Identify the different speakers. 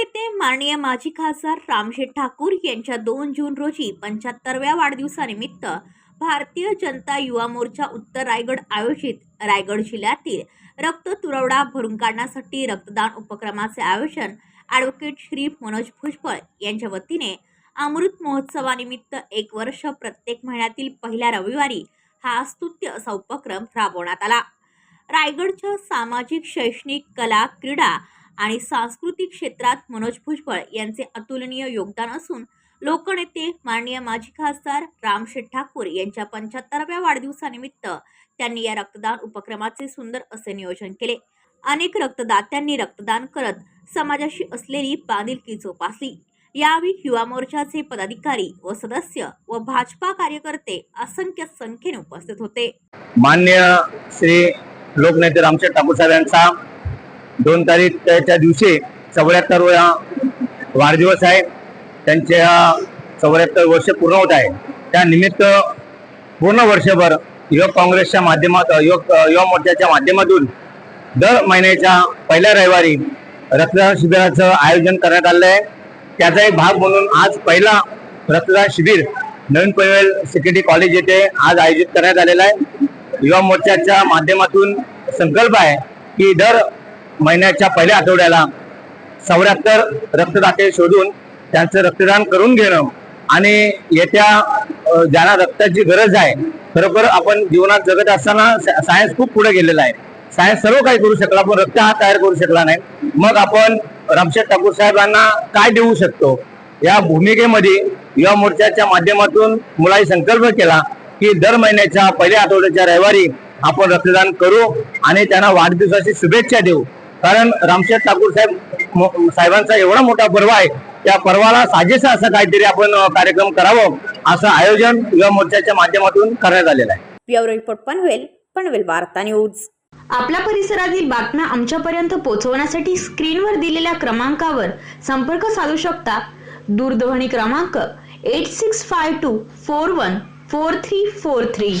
Speaker 1: नेते माननीय माजी खासदार रामशेठ ठाकूर यांच्या दोन जून रोजी पंच्याहत्तरव्या वाढदिवसानिमित्त भारतीय जनता युवा मोर्चा उत्तर रायगड आयोजित रायगड जिल्ह्यातील रक्त तुरवडा भरून काढण्यासाठी रक्तदान उपक्रमाचे आयोजन ॲडव्होकेट श्री मनोज भुजबळ यांच्या वतीने अमृत महोत्सवानिमित्त एक वर्ष प्रत्येक महिन्यातील पहिल्या रविवारी हा स्तुत्य असा उपक्रम राबवण्यात आला. रायगडच्या सामाजिक शैक्षणिक कला क्रीडा आणि सांस्कृतिक क्षेत्रात मनोज भुजबळ यांचे अतुलनीय योगदान असून लोकनेते माननीय माजी खासदार रामशेठ ठाकूर यांच्या पंच्याहत्तराव्या वाढदिवसानिमित्त त्यांनी या रक्तदान उपक्रमाचे सुंदर असे नियोजन केले. अनेक रक्तदात्यांनी रक्तदान करत समाजाशी असलेली बांधिलकी जोपासली. यावेळी युवा मोर्चाचे पदाधिकारी व सदस्य व भाजपा कार्यकर्ते असंख्य संख्येने उपस्थित होते.
Speaker 2: मान्य श्री लोकनेते रामशेठ ठाकूर साहेब यांचा दोन तारीखच्या दिवशी चौऱ्याहत्तरवा वाढदिवस आहे. त्यांच्या चौऱ्याहत्तर वर्ष पूर्ण होत आहे. त्यानिमित्त पूर्ण वर्षभर युवक काँग्रेसच्या माध्यमात युवक युवा मोर्चाच्या माध्यमातून दर महिन्याच्या पहिल्या रविवारी रक्तदान शिबिराचं आयोजन करण्यात आलेलं आहे. त्याचा एक भाग म्हणून आज पहिला रक्तदान शिबिर नवीन पनवेल सिक्युरिटी कॉलेज येथे आज आयोजित करण्यात आलेला आहे. युवा मोर्चाच्या माध्यमातून संकल्प आहे की दर महिन्याच्या पहिल्या आठवड्याला चौऱ्याहत्तर रक्तदाते शोधून त्यांचं रक्तदान करून घेणं. आणि येत्या ज्यांना रक्ताची गरज आहे खरोखर आपण जीवनात जगत असताना सायन्स खूप पुढे गेलेला आहे. सायन्स सर्व काही करू शकला पण रक्त हा तयार करू शकला नाही. मग आपण रामशेठ ठाकूर साहेबांना काय देऊ शकतो? या भूमिकेमध्ये युवा मोर्चाच्या माध्यमातून मुलाही संकल्प केला की दर महिन्याच्या पहिल्या आठवड्याच्या रविवारी आपण रक्तदान करू आणि त्यांना वाढदिवसाची शुभेच्छा देऊ. कारण रामशेठ ठाकूर साहेब साहेबांचा एवढा मोठा पर्व आहे त्या पर्वाला साजेसं असं काहीतरी आपण कार्यक्रम करावं असं आयोजन युवा मोर्चाच्या माध्यमातून करण्यात आलेलं आहे.
Speaker 1: ब्युरो रिपोर्ट पनवेल पनवेल वार्ता न्यूज.
Speaker 3: आपल्या परिसरातील बातम्या आमच्यापर्यंत पोहोचवण्यासाठी स्क्रीनवर दिलेल्या क्रमांकावर संपर्क साधू शकता. दूरध्वनी क्रमांक eight six five two four one four three four three